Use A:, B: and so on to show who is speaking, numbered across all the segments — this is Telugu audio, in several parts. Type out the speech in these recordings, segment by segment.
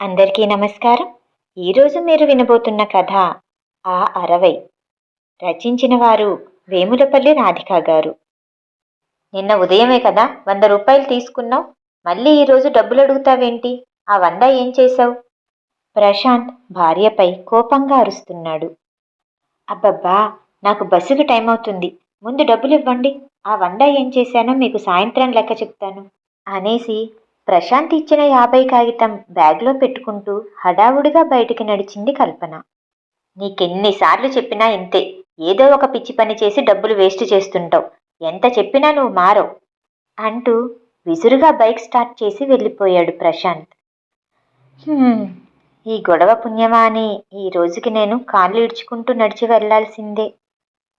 A: అందరికీ నమస్కారం. ఈరోజు మీరు వినబోతున్న కథ ఆ అరవై. రచించిన వారు వేములపల్లి రాధిక గారు. నిన్న ఉదయమే కదా వంద రూపాయలు తీసుకున్నావు. మళ్ళీ ఈరోజు డబ్బులు అడుగుతావేంటి? ఆ వంద ఏం చేశావు? ప్రశాంత్ భార్యపై కోపంగా అరుస్తున్నాడు. అబ్బబ్బా నాకు బస్సుకి టైం అవుతుంది. ముందు డబ్బులు ఇవ్వండి ఆ వంద ఏం చేశానో మీకు సాయంత్రం లెక్క చెప్తాను. అనేసి ప్రశాంత్ ఇచ్చిన యాభై కాగితం బ్యాగ్లో పెట్టుకుంటూ హడావుడిగా బయటికి నడిచింది కల్పన. నీకెన్నిసార్లు చెప్పినా ఇంతే. ఏదో ఒక పిచ్చి పని చేసి డబ్బులు వేస్ట్ చేస్తుంటావు. ఎంత చెప్పినా నువ్వు మారవు. అంటూ విసురుగా బైక్ స్టార్ట్ చేసి వెళ్ళిపోయాడు ప్రశాంత్. ఈ గొడవ పుణ్యమా అని ఈ రోజుకి నేను కాళ్ళు ఇడ్చుకుంటూ నడిచి వెళ్ళాల్సిందే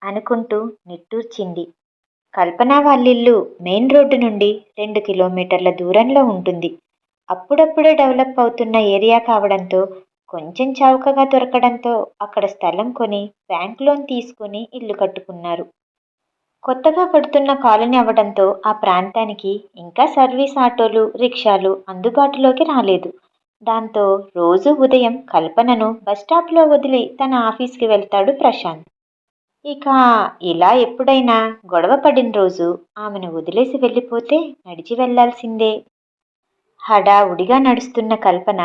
A: అనుకుంటూ నిట్టూర్చింది. కల్పన వాళ్ళిల్లు మెయిన్ రోడ్డు నుండి రెండు కిలోమీటర్ల దూరంలో ఉంటుంది. అప్పుడప్పుడే డెవలప్ అవుతున్న ఏరియా కావడంతో కొంచెం చౌకగా దొరకడంతో అక్కడ స్థలం కొని బ్యాంక్ లోన్ తీసుకుని ఇల్లు కట్టుకున్నారు. కొత్తగా కడుతున్న కాలనీ అవ్వడంతో ఆ ప్రాంతానికి ఇంకా సర్వీస్ ఆటోలు రిక్షాలు అందుబాటులోకి రాలేదు. దాంతో రోజు ఉదయం కల్పనను బస్టాప్లో వదిలి తన ఆఫీస్కి వెళ్తాడు ప్రశాంత్. ఇక ఇలా ఎప్పుడైనా గొడవ పడిన రోజు ఆమెను వదిలేసి వెళ్ళిపోతే నడిచి వెళ్ళాల్సిందే హడావుడిగా నడుస్తున్న కల్పన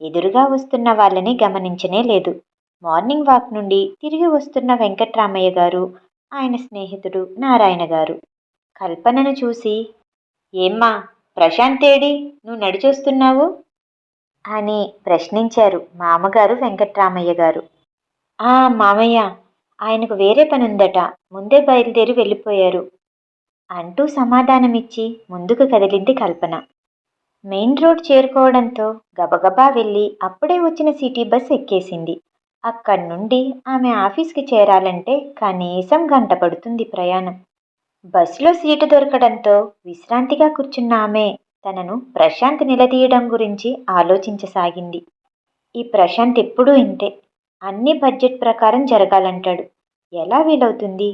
A: ఎదురుగా వస్తున్న వాళ్ళని గమనించనే లేదు. మార్నింగ్ వాక్ నుండి తిరిగి వస్తున్న వెంకట్రామయ్య గారు ఆయన స్నేహితుడు నారాయణ గారు. కల్పనను చూసి ఏమ్మా ప్రశాంత్ ఏడి నువ్వు నడిచొస్తున్నావు? అని ప్రశ్నించారు మామగారు వెంకట్రామయ్య గారు. ఆ మామయ్య ఆయనకు వేరే పని ఉందట ముందే బయలుదేరి వెళ్ళిపోయారు. అంటూ సమాధానమిచ్చి ముందుకు కదిలింది కల్పన. మెయిన్ రోడ్ చేరుకోవడంతో గబగబా వెళ్ళి అప్పుడే వచ్చిన సిటీ బస్ ఎక్కేసింది. అక్కడి నుండి ఆమె ఆఫీస్కి చేరాలంటే కనీసం గంట పడుతుంది ప్రయాణం. బస్సులో సీటు దొరకడంతో విశ్రాంతిగా కూర్చున్న ఆమె తనను ప్రశాంత్ నిలదీయడం గురించి ఆలోచించసాగింది. ఈ ప్రశాంత్ ఎప్పుడూ ఇంతే. అన్ని బడ్జెట్ ప్రకారం జరగాలంటాడు. ఎలా వీలవుతుంది?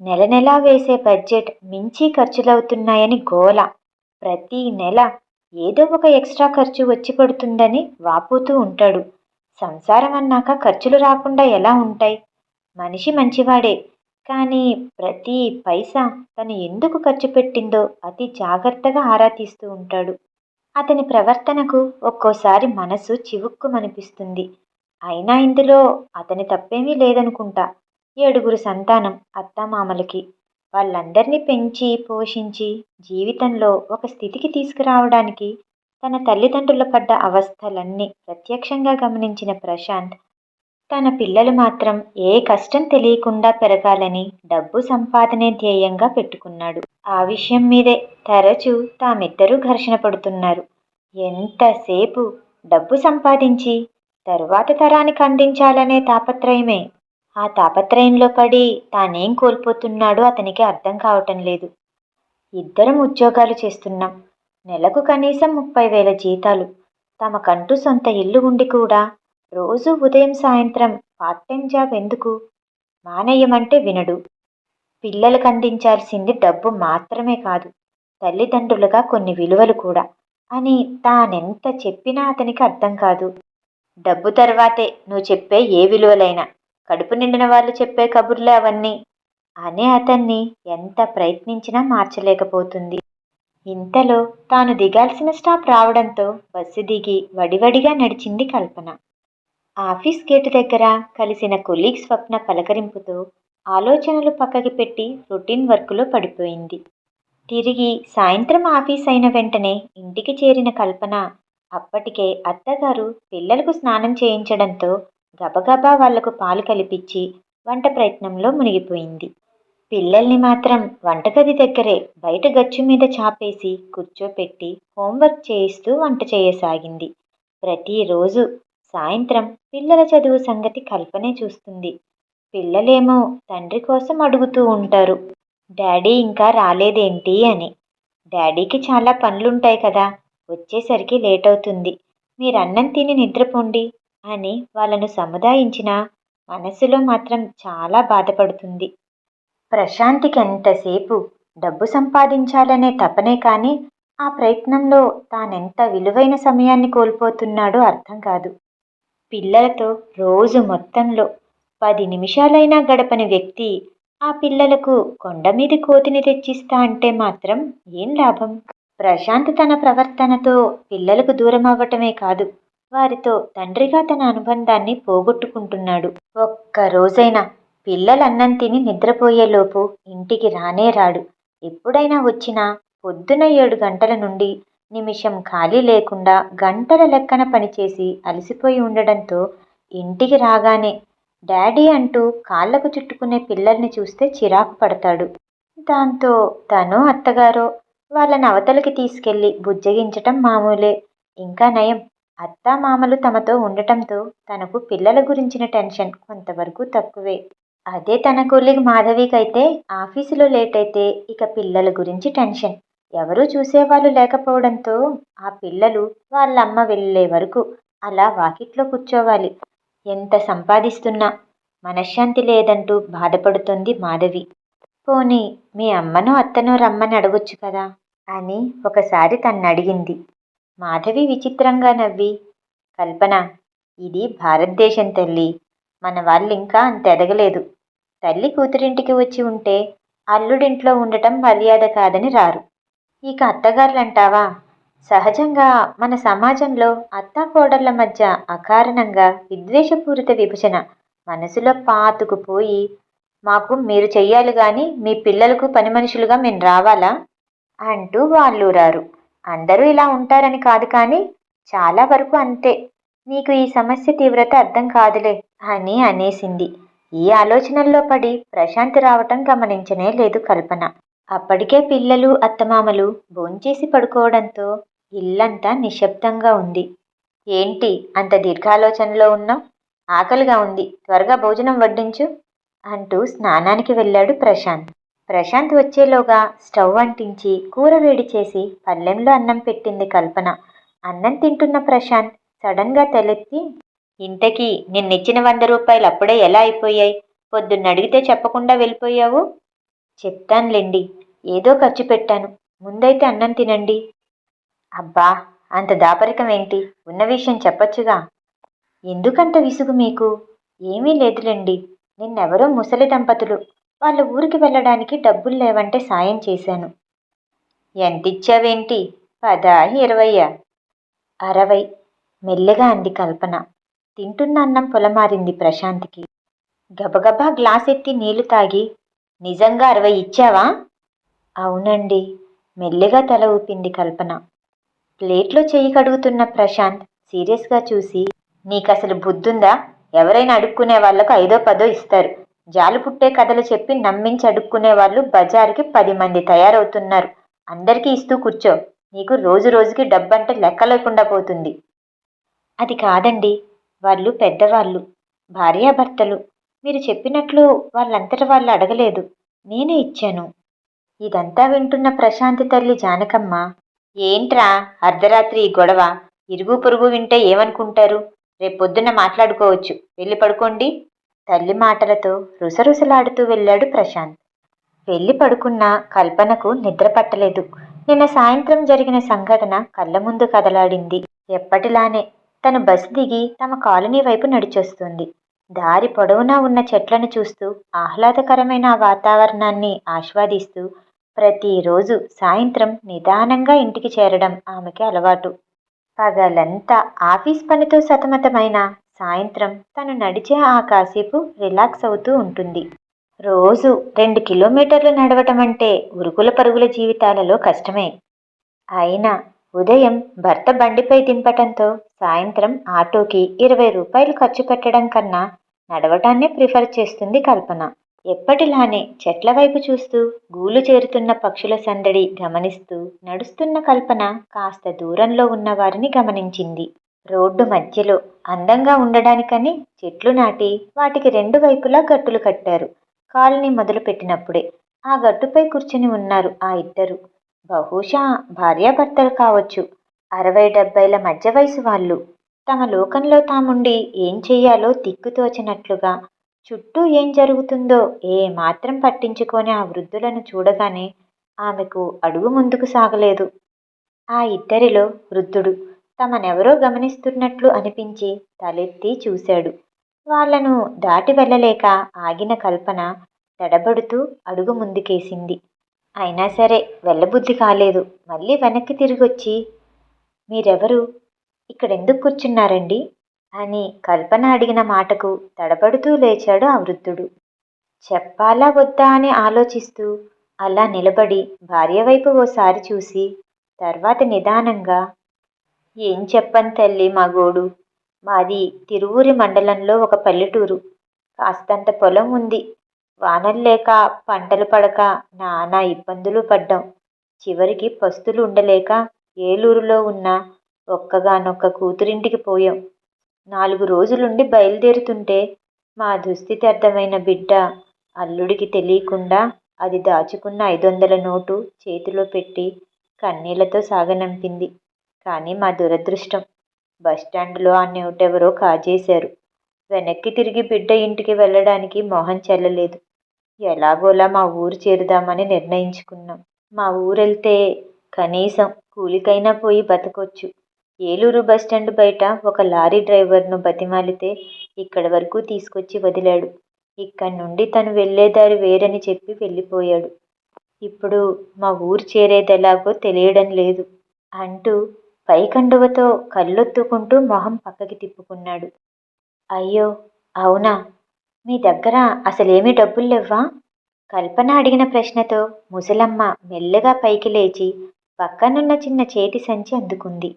A: నెల నెలా వేసే బడ్జెట్ మించి ఖర్చులవుతున్నాయని గోల. ప్రతి నెల ఏదో ఒక ఎక్స్ట్రా ఖర్చు వచ్చి పడుతుందని వాపోతూ ఉంటాడు. సంసారం అన్నాక ఖర్చులు రాకుండా ఎలా ఉంటాయి? మనిషి మంచివాడే కానీ ప్రతి పైసా తను ఎందుకు ఖర్చు పెట్టిందో అతి జాగ్రత్తగా ఆరా తీస్తూ ఉంటాడు. అతని ప్రవర్తనకు ఒక్కోసారి మనసు చివుక్కుమనిపిస్తుంది. అయినా ఇందులో అతని తప్పేమీ లేదనుకుంటా. ఏడుగురు సంతానం అత్తామామలకి. వాళ్ళందరినీ పెంచి పోషించి జీవితంలో ఒక స్థితికి తీసుకురావడానికి తన తల్లిదండ్రుల పడ్డ అవస్థలన్నీ ప్రత్యక్షంగా గమనించిన ప్రశాంత్ తన పిల్లలు మాత్రం ఏ కష్టం తెలియకుండా పెరగాలని డబ్బు సంపాదనే ధ్యేయంగా పెట్టుకున్నాడు. ఆ విషయం మీదే తరచూ తామిద్దరూ ఘర్షణ పడుతున్నారు. ఎంతసేపు డబ్బు సంపాదించి తరువాత తరానికి అందించాలనే తాపత్రయమే. ఆ తాపత్రయంలో పడి తానేం కోల్పోతున్నాడో అతనికి అర్థం కావటం లేదు. ఇద్దరం ఉద్యోగాలు చేస్తున్నాం. నెలకు కనీసం ముప్పై వేల జీతాలు. తమకంటూ సొంత ఇల్లు ఉండి కూడా రోజు ఉదయం సాయంత్రం పార్ట్ టైం జాబ్ ఎందుకు? మానేయమంటే వినడు. పిల్లలకు అందించాల్సింది డబ్బు మాత్రమే కాదు తల్లిదండ్రులుగా కొన్ని విలువలు కూడా అని తానెంత చెప్పినా అతనికి అర్థం కాదు. డబ్బు తర్వాతే నువ్వు చెప్పే ఏ విలువలైనా. కడుపు నిండిన వాళ్ళు చెప్పే కబుర్లే అవన్నీ. అనే అతన్ని ఎంత ప్రయత్నించినా మార్చలేకపోతుంది. ఇంతలో తాను దిగాల్సిన స్టాప్ రావడంతో బస్సు దిగి వడివడిగా నడిచింది కల్పన. ఆఫీస్ గేటు దగ్గర కలిసిన కొలీగ్ స్వప్న పలకరింపుతో ఆలోచనలు పక్కకి పెట్టి రొటీన్ వర్క్లో పడిపోయింది. తిరిగి సాయంత్రం ఆఫీస్ అయిన వెంటనే ఇంటికి చేరిన కల్పన అప్పటికే అత్తగారు పిల్లలకు స్నానం చేయించడంతో గబగబా వాళ్ళకు పాలు కలిపించి వంట ప్రయత్నంలో మునిగిపోయింది. పిల్లల్ని మాత్రం వంటగది దగ్గరే బయట గచ్చు మీద చాపేసి కూర్చోపెట్టి హోంవర్క్ చేయిస్తూ వంట చేయసాగింది. ప్రతిరోజు సాయంత్రం పిల్లల చదువు సంగతి కల్పనే చూస్తుంది. పిల్లలేమో తండ్రి కోసం అడుగుతూ ఉంటారు. డాడీ ఇంకా రాలేదేంటి? అని. డాడీకి చాలా పనులుంటాయి కదా వచ్చేసరికి లేట్ అవుతుంది మీరు అన్నం తిని నిద్రపోండి అని వాళ్ళను సముదాయించినా మనసులో మాత్రం చాలా బాధపడుతుంది. ప్రశాంతికి ఎంతసేపు డబ్బు సంపాదించాలనే తపనే కానీ ఆ ప్రయత్నంలో తానెంత విలువైన సమయాన్ని కోల్పోతున్నాడో అర్థం కాదు. పిల్లలతో రోజు మొత్తంలో పది నిమిషాలైనా గడపని వ్యక్తి ఆ పిల్లలకు కొండ మీద కోతిని తెచ్చిస్తా అంటే మాత్రం ఏం లాభం? ప్రశాంత్ తన ప్రవర్తనతో పిల్లలకు దూరం అవ్వటమే కాదు వారితో తండ్రిగా తన అనుబంధాన్ని పోగొట్టుకుంటున్నాడు. ఒక్క రోజైనా పిల్లలన్నం తిని నిద్రపోయేలోపు ఇంటికి రానే రాడు. ఎప్పుడైనా వచ్చినా పొద్దున ఏడు గంటల నుండి నిమిషం ఖాళీ లేకుండా గంటల లెక్కన పనిచేసి అలసిపోయి ఉండడంతో ఇంటికి రాగానే డాడీ అంటూ కాళ్ళకు చుట్టుకునే పిల్లల్ని చూస్తే చిరాకు పడతాడు. దాంతో తను అత్తగారో వాళ్ళని అవతలికి తీసుకెళ్ళి బుజ్జగించటం మామూలే. ఇంకా నయం. అత్తా మామలు తమతో ఉండటంతో తనకు పిల్లల గురించిన టెన్షన్ కొంతవరకు తక్కువే. అదే తన కొలిగ్ మాధవికైతే ఆఫీసులో లేట్ అయితే ఇక పిల్లల గురించి టెన్షన్. ఎవరూ చూసేవాళ్ళు లేకపోవడంతో ఆ పిల్లలు వాళ్ళమ్మ వెళ్ళే వరకు అలా వాకిట్లో కూర్చోవాలి. ఎంత సంపాదిస్తున్నా? మనశ్శాంతి లేదంటూ బాధపడుతుంది మాధవి. పోనీ మీ అమ్మనో అత్తనో రమ్మని అడగొచ్చు కదా? అని ఒకసారి తన్నడిగింది. మాధవి విచిత్రంగా నవ్వి కల్పన ఇది భారతదేశం తల్లి. మన వాళ్ళు ఇంకా అంత ఎదగలేదు. తల్లి కూతురింటికి వచ్చి ఉంటే అల్లుడింట్లో ఉండటం మర్యాద కాదని రారు. ఇక అత్తగారులంటావా? సహజంగా మన సమాజంలో అత్తాకోడళ్ళ మధ్య అకారణంగా విద్వేషపూరిత విభజన మనసులో పాతుకుపోయి మాకు మీరు చెయ్యాలి కానీ మీ పిల్లలకు పని మనుషులుగా మేము రావాలా? అంటూ వాళ్ళూరారు అందరూ ఇలా ఉంటారని కాదు కానీ చాలా వరకు అంతే. నీకు ఈ సమస్య తీవ్రత అర్థం కాదులే అని అనేసింది. ఈ ఆలోచనల్లో పడి ప్రశాంతి రావటం గమనించనే లేదు కల్పన. అప్పటికే పిల్లలు అత్తమామలు భోంచేసి పడుకోవడంతో ఇల్లంతా నిశ్శబ్దంగా ఉంది. ఏంటి అంత దీర్ఘాలోచనలో ఉన్నావు? ఆకలిగా ఉంది. త్వరగా భోజనం వడ్డించు అంటూ స్నానానికి వెళ్ళాడు ప్రశాంత్. ప్రశాంత్ వచ్చేలోగా స్టవ్ అంటించి కూర వేడి చేసి పల్లెంలో అన్నం పెట్టింది కల్పన. అన్నం తింటున్న ప్రశాంత్ సడన్గా తలెత్తి ఇంతకీ నిన్నిచ్చిన వంద రూపాయలు అప్పుడే ఎలా అయిపోయాయి? పొద్దున్న అడిగితే చెప్పకుండా వెళ్ళిపోయావు? చెప్తానులేండి. ఏదో ఖర్చు పెట్టాను. ముందైతే అన్నం తినండి. అబ్బా! అంత దాపరికం ఏంటి? ఉన్న విషయం చెప్పొచ్చుగా. ఎందుకంత విసుగు మీకు? ఏమీ లేదులేండి. నిన్నెవరో ముసలి దంపతులు వాళ్ళ ఊరికి వెళ్ళడానికి డబ్బులు లేవంటే సాయం చేశాను. ఎంతిచ్చావేంటి? పదా ఇరవయ్యా. అరవై. మెల్లగా అంది కల్పన. తింటున్న అన్నం పొలమారింది ప్రశాంత్కి. గబగబా గ్లాస్ ఎత్తి నీళ్ళు తాగి నిజంగా అరవై ఇచ్చావా? అవునండి. మెల్లగా తల ఊపింది కల్పన. ప్లేట్లో చెయ్యి కడుగుతున్న ప్రశాంత్ సీరియస్గా చూసి నీకసలు బుద్ధుందా? ఎవరైనా అడుక్కునే వాళ్ళకు ఐదో పదో ఇస్తారు. జాలు పుట్టే కథలు చెప్పి నమ్మించి అడుక్కునే వాళ్ళు బజారుకి పది మంది తయారవుతున్నారు. అందరికీ ఇస్తూ కూర్చో. నీకు రోజు రోజుకి డబ్బంటే లెక్క లేకుండా పోతుంది. అది కాదండి. వాళ్ళు పెద్దవాళ్ళు. భార్యాభర్తలు. మీరు చెప్పినట్లు వాళ్ళంతట వాళ్ళు అడగలేదు. నేనే ఇచ్చాను. ఇదంతా వింటున్న ప్రశాంతి తల్లి జానకమ్మ ఏంట్రా? అర్ధరాత్రి ఈ గొడవ. ఇరుగు పొరుగు వింటే ఏమనుకుంటారు? రేపొద్దున మాట్లాడుకోవచ్చు. వెళ్ళి పడుకోండి. తల్లి మాటలతో రుసరుసలాడుతూ వెళ్ళాడు ప్రశాంత్. వెళ్ళి పడుకున్న కల్పనకు నిద్ర పట్టలేదు. నిన్న సాయంత్రం జరిగిన సంఘటన కళ్ళ ముందు కదలాడింది. ఎప్పటిలానే తను బస్ దిగి తమ కాలనీ వైపు నడిచొస్తుంది. దారి పొడవునా ఉన్న చెట్లను చూస్తూ ఆహ్లాదకరమైన వాతావరణాన్ని ఆస్వాదిస్తూ ప్రతిరోజు సాయంత్రం నిదానంగా ఇంటికి చేరడం ఆమెకి అలవాటు. పగలంతా ఆఫీస్ పనితో సతమతమైన సాయంత్రం తను నడిచే ఆ కాసేపు రిలాక్స్ అవుతూ ఉంటుంది. రోజు రెండు కిలోమీటర్లు నడవటం అంటే ఉరుకుల పరుగుల జీవితాలలో కష్టమే. అయినా ఉదయం భర్త బండిపై దింపటంతో సాయంత్రం ఆటోకి ఇరవై రూపాయలు ఖర్చు పెట్టడం కన్నా నడవటాన్నే ప్రిఫర్ చేస్తుంది కల్పన. ఎప్పటిలానే చెట్ల వైపు చూస్తూ గూలు చేరుతున్న పక్షుల సందడి గమనిస్తూ నడుస్తున్న కల్పన కాస్త దూరంలో ఉన్న వారిని గమనించింది. రోడ్డు మధ్యలో అందంగా ఉండడానికని చెట్లు నాటి వాటికి రెండు వైపులా గట్టులు కట్టారు. కాలనీ మొదలుపెట్టినప్పుడే ఆ గట్టుపై కూర్చుని ఉన్నారు ఆ ఇద్దరు. బహుశా భార్యాభర్తలు కావచ్చు. అరవై డెబ్బైల మధ్య వయసు వాళ్ళు. తమ లోకంలో తాముండి ఏం చెయ్యాలో దిక్కుతోచనట్లుగా చుట్టూ ఏం జరుగుతుందో ఏ మాత్రం పట్టించుకొని ఆ వృద్ధులను చూడగానే ఆమెకు అడుగు ముందుకు సాగలేదు. ఆ ఇద్దరిలో వృద్ధుడు తమనెవరో గమనిస్తున్నట్లు అనిపించి తలెత్తి చూశాడు. వాళ్ళను దాటి వెళ్ళలేక ఆగిన కల్పన తడబడుతూ అడుగు ముందుకేసింది. అయినా సరే వెళ్ళబుద్ధి కాలేదు. మళ్ళీ వెనక్కి తిరిగొచ్చి మీరెవరు? ఇక్కడెందుకు కూర్చున్నారండి? అని కల్పన అడిగిన మాటకు తడబడుతూ లేచాడు ఆ వృద్ధుడు. చెప్పాలా వద్దా? అని ఆలోచిస్తూ అలా నిలబడి భార్య వైపు ఓసారి చూసి తర్వాత నిదానంగా ఏం చెప్పను తల్లి మా గోడు మాది తిరువూరి మండలంలో ఒక పల్లెటూరు. కాస్తంత పొలం ఉంది. వానలు లేక పంటలు పడక నానా ఇబ్బందులు పడ్డాం. చివరికి పస్తులు ఉండలేక ఏలూరులో ఉన్న ఒక్కగానొక్క కూతురింటికి పోయాం. నాలుగు రోజులుండి బయలుదేరుతుంటే మా దుస్థితి అర్థమైన బిడ్డ అల్లుడికి తెలియకుండా అది దాచుకున్న ఐదు వందల నోటు చేతిలో పెట్టి కన్నీళ్ళతో సాగనంపింది. కానీ మా దురదృష్టం. బస్టాండ్లో ఆ నోటెవరో కాజేశారు. వెనక్కి తిరిగి బిడ్డ ఇంటికి వెళ్ళడానికి మొహం చెల్లలేదు. ఎలాగోలా మా ఊరు చేరుదామని నిర్ణయించుకున్నాం. మా ఊరెళ్తే కనీసం కూలికైనా పోయి బతకొచ్చు. ఏలూరు బస్టాండ్ బయట ఒక లారీ డ్రైవర్ను బతిమాలితే ఇక్కడి వరకు తీసుకొచ్చి వదిలాడు. ఇక్కడి నుండి తను వెళ్ళేదారి వేరని చెప్పి వెళ్ళిపోయాడు. ఇప్పుడు మా ఊరు చేరేదెలాగో తెలియడం లేదు అంటూ పైకండువతో కళ్ళొత్తుకుంటూ మొహం పక్కకి తిప్పుకున్నాడు. అయ్యో అవునా? మీ దగ్గర అసలేమీ డబ్బుల్లేవ్వా కల్పన అడిగిన ప్రశ్నతో ముసలమ్మ మెల్లగా పైకి లేచి పక్కనున్న చిన్న చేతి సంచి అందుకుంది.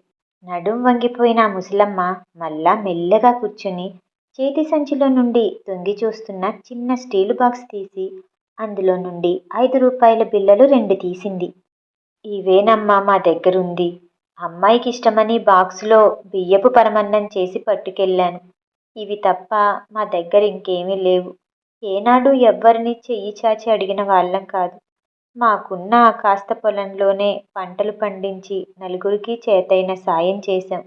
A: నడుం వంగిపోయిన ముసలమ్మ మళ్ళా మెల్లగా కూర్చుని చేతి సంచిలో నుండి తొంగి చూస్తున్న చిన్న స్టీలు బాక్స్ తీసి అందులో నుండి ఐదు రూపాయల బిళ్ళలు రెండు తీసింది. ఇవేనమ్మా మా దగ్గరుంది? అమ్మాయికి ఇష్టమని బాక్సులో బియ్యపు పరమన్నం చేసి పట్టుకెళ్ళాను. ఇవి తప్ప మా దగ్గర ఇంకేమీ లేవు. ఏనాడు ఎవ్వరిని చెయ్యి చాచి అడిగిన వాళ్ళం కాదు. మాకున్న కాస్త పొలంలోనే పంటలు పండించి నలుగురికి చేతైన సాయం చేశాం.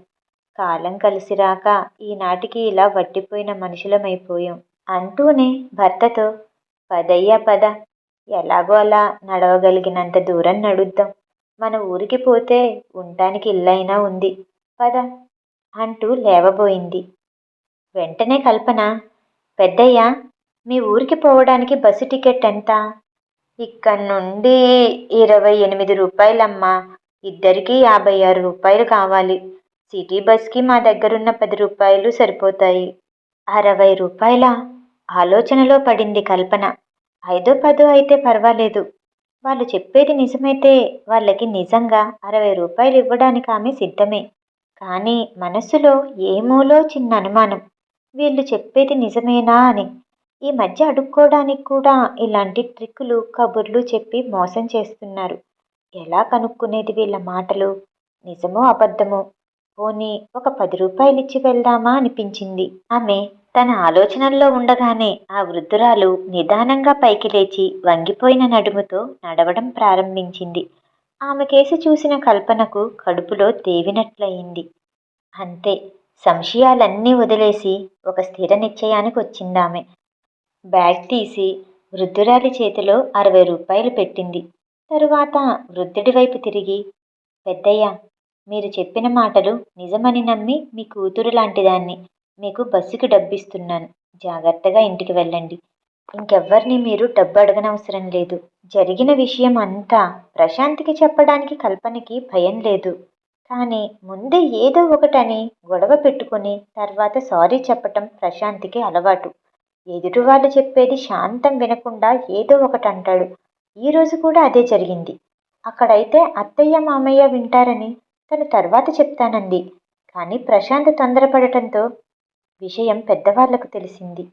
A: కాలం కలిసి రాక ఈనాటికి ఇలా వట్టిపోయిన మనుషులమైపోయాం. అంటూనే భర్తతో పదయ్యా పద. ఎలాగో అలా నడవగలిగినంత దూరం నడుద్దాం. మన ఊరికి పోతే ఉండటానికి ఇల్లైనా ఉంది. పద అంటూ లేవబోయింది. వెంటనే కల్పన పెద్దయ్య మీ ఊరికి పోవడానికి బస్సు టికెట్ ఎంత? ఇక్కడ నుండి ఇరవై ఎనిమిది రూపాయలమ్మా. ఇద్దరికి యాభై ఆరు రూపాయలు కావాలి. సిటీ బస్కి మా దగ్గరున్న పది రూపాయలు సరిపోతాయి. అరవై రూపాయల? ఆలోచనలో పడింది కల్పన. ఐదో పదో అయితే పర్వాలేదు. వాళ్ళు చెప్పేది నిజమైతే వాళ్ళకి నిజంగా అరవై రూపాయలు ఇవ్వడానికి ఆమె సిద్ధమే. కానీ మనస్సులో ఏమోలో చిన్న అనుమానం. వీళ్ళు చెప్పేది నిజమేనా అని. ఈ మధ్య అడుక్కోవడానికి కూడా ఇలాంటి ట్రిక్కులు కబుర్లు చెప్పి మోసం చేస్తున్నారు. ఎలా కనుక్కునేది వీళ్ళ మాటలు? నిజమో అబద్ధమో? పోనీ ఒక పది రూపాయలు ఇచ్చి వెళ్దామా అనిపించింది. ఆమె తన ఆలోచనల్లో ఉండగానే ఆ వృద్ధురాలు నిదానంగా పైకి లేచి వంగిపోయిన నడుముతో నడవడం ప్రారంభించింది. ఆమె కేసి చూసిన కల్పనకు కడుపులో తేవినట్లయింది. అంతే సంశయాలన్నీ వదిలేసి ఒక స్థిర నిశ్చయానికి వచ్చిందామె. బ్యాగ్ తీసి వృద్ధురాలి చేతిలో అరవై రూపాయలు పెట్టింది. తరువాత వృద్ధుడి వైపు తిరిగి పెద్దయ్య మీరు చెప్పిన మాటలు నిజమని నమ్మి మీ కూతురు లాంటిదాన్ని. మీకు బస్సుకి డబ్బిస్తున్నాను. జాగ్రత్తగా ఇంటికి వెళ్ళండి. ఇంకెవ్వరిని మీరు డబ్బు అడగనవసరం లేదు. జరిగిన విషయం అంతా ప్రశాంత్కి చెప్పడానికి కల్పనకి భయం లేదు. కానీ ముందే ఏదో ఒకటని గొడవ పెట్టుకుని తర్వాత సారీ చెప్పటం ప్రశాంత్కి అలవాటు. ఎదుటి వాళ్ళు చెప్పేది శాంతం వినకుండా ఏదో ఒకటి అంటాడు. ఈరోజు కూడా అదే జరిగింది. అక్కడైతే అత్తయ్య మామయ్య వింటారని తను తర్వాత చెప్తానంది. కానీ ప్రశాంత్ తొందరపడటంతో విషయం పెద్దవాళ్ళకు తెలిసింది.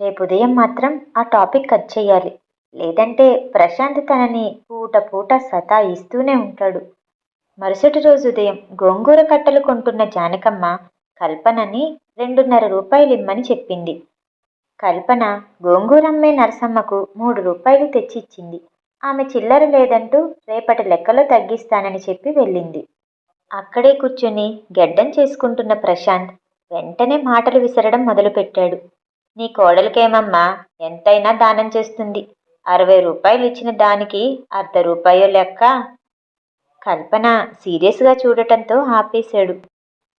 A: రేపు ఉదయం మాత్రం ఆ టాపిక్ కట్ చేయాలి. లేదంటే ప్రశాంత్ తనని పూట పూట సతాయిస్తూనే ఉంటాడు. మరుసటి రోజు ఉదయం గోంగూర కట్టలు కొంటున్న జానకమ్మ కల్పనని రెండున్నర రూపాయలు ఇమ్మని చెప్పింది. కల్పన గోంగూరమ్మే నరసమ్మకు మూడు రూపాయలు తెచ్చిచ్చింది. ఆమె చిల్లర లేదంటూ రేపటి లెక్కలో తగ్గిస్తానని చెప్పి వెళ్ళింది. అక్కడే కూర్చుని గెడ్డం చేసుకుంటున్న ప్రశాంత్ వెంటనే మాటలు విసరడం మొదలుపెట్టాడు. నీ కోడలికేమమ్మా? ఎంతైనా దానం చేస్తుంది. అరవై రూపాయలు ఇచ్చిన దానికి అర్ధ రూపాయో లెక్క? కల్పన సీరియస్గా చూడటంతో ఆపేశాడు.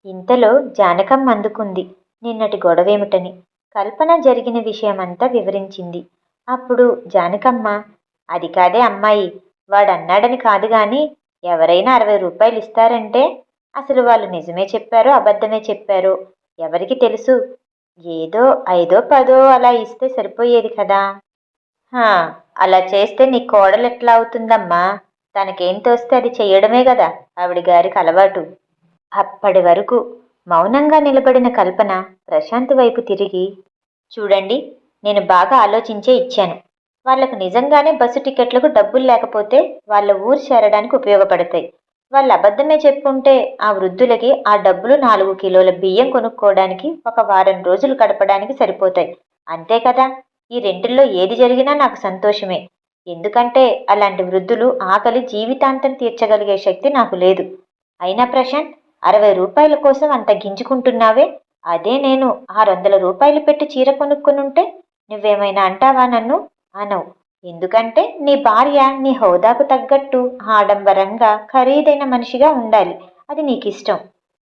A: ఇంతలో జానకమ్మ అందుకుంది నిన్నటి గొడవేమిటని. కల్పన జరిగిన విషయమంతా వివరించింది. అప్పుడు జానకమ్మ అది కాదే అమ్మాయి వాడన్నాడని కాదు గాని ఎవరైనా అరవై రూపాయలు ఇస్తారంటే అసలు వాళ్ళు నిజమే చెప్పారో అబద్ధమే చెప్పారో ఎవరికి తెలుసు? ఏదో ఐదో పదో అలా ఇస్తే సరిపోయేది కదా. అలా చేస్తే నీ కోడలు ఎట్లా అవుతుందమ్మా? తనకేం తోస్తే అది చేయడమే కదా ఆవిడ గారికి అలవాటు. అప్పటి వరకు మౌనంగా నిలబడిన కల్పన ప్రశాంత్ వైపు తిరిగి చూడండి నేను బాగా ఆలోచించే ఇచ్చాను. వాళ్ళకు నిజంగానే బస్సు టికెట్లకు డబ్బులు లేకపోతే వాళ్ళ ఊరు చేరడానికి ఉపయోగపడతాయి. వాళ్ళు అబద్ధమే చెప్పుంటే ఆ వృద్ధులకి ఆ డబ్బులు నాలుగు కిలోల బియ్యం కొనుక్కోవడానికి ఒక వారం రోజులు గడపడానికి సరిపోతాయి. అంతే కదా? ఈ రెంటిల్లో ఏది జరిగినా నాకు సంతోషమే. ఎందుకంటే అలాంటి వృద్ధులు ఆకలి జీవితాంతం తీర్చగలిగే శక్తి నాకు లేదు. అయినా ప్రశాంత్ అరవై రూపాయల కోసం అంత గింజుకుంటున్నావే? అదే నేను ఆరు వందల రూపాయలు పెట్టి చీర కొనుక్కునుంటే నువ్వేమైనా అంటావా నన్ను? అనవు. ఎందుకంటే నీ భార్య నీ హోదాకు తగ్గట్టు ఆడంబరంగా ఖరీదైన మనిషిగా ఉండాలి. అది నీకు ఇష్టం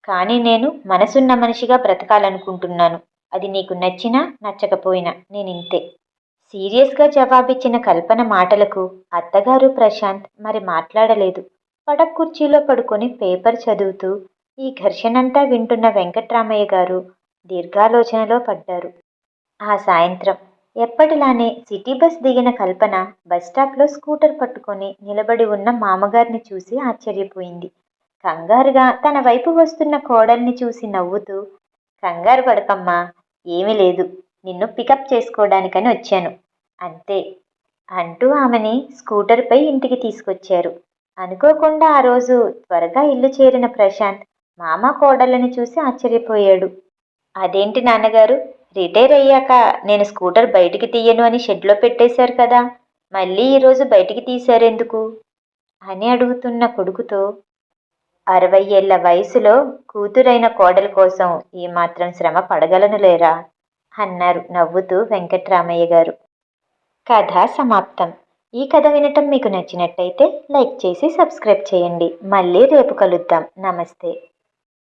A: కానీ నేను మనసున్న మనిషిగా బ్రతకాలనుకుంటున్నాను. అది నీకు నచ్చినా నచ్చకపోయినా నేను ఇంతే సీరియస్గా జవాబిచ్చిన కల్పన మాటలకు అత్తగారు ప్రశాంత్ మరి మాట్లాడలేదు. పడక కుర్చీలో పడుకొని పేపర్ చదువుతూ ఈ ఘర్షణంతా వింటున్న వెంకట్రామయ్య గారు దీర్ఘాలోచనలో పడ్డారు. ఆ సాయంత్రం ఎప్పటిలానే సిటీ బస్ దిగిన కల్పన బస్టాప్లో స్కూటర్ పట్టుకొని నిలబడి ఉన్న మామగారిని చూసి ఆశ్చర్యపోయింది. కంగారుగా తన వైపు వస్తున్న కోడల్ని చూసి నవ్వుతూ కంగారు పడకమ్మా ఏమీ లేదు నిన్ను పికప్ చేసుకోవడానికని వచ్చాను. అంతే అంటూ ఆమెని స్కూటర్పై ఇంటికి తీసుకొచ్చారు. అనుకోకుండా ఆ రోజు త్వరగా ఇల్లు చేరిన ప్రశాంత్ మామ కోడళ్ళని చూసి ఆశ్చర్యపోయాడు. అదేంటి నాన్నగారు? రిటైర్ అయ్యాక నేను స్కూటర్ బయటికి తీయను అని షెడ్లో పెట్టేశారు కదా మళ్ళీ ఈరోజు బయటికి తీశారెందుకు? అని అడుగుతున్న కొడుకుతో అరవై ఏళ్ళ వయసులో కూతురైన కోడల కోసం ఈ మాత్రం శ్రమ పడగలను లేరా? అన్నారు నవ్వుతూ వెంకట్రామయ్య గారు. కథ సమాప్తం. ఈ కథ వినటం మీకు నచ్చినట్టయితే లైక్ చేసి సబ్స్క్రైబ్ చేయండి. మళ్ళీ రేపు కలుద్దాం. నమస్తే.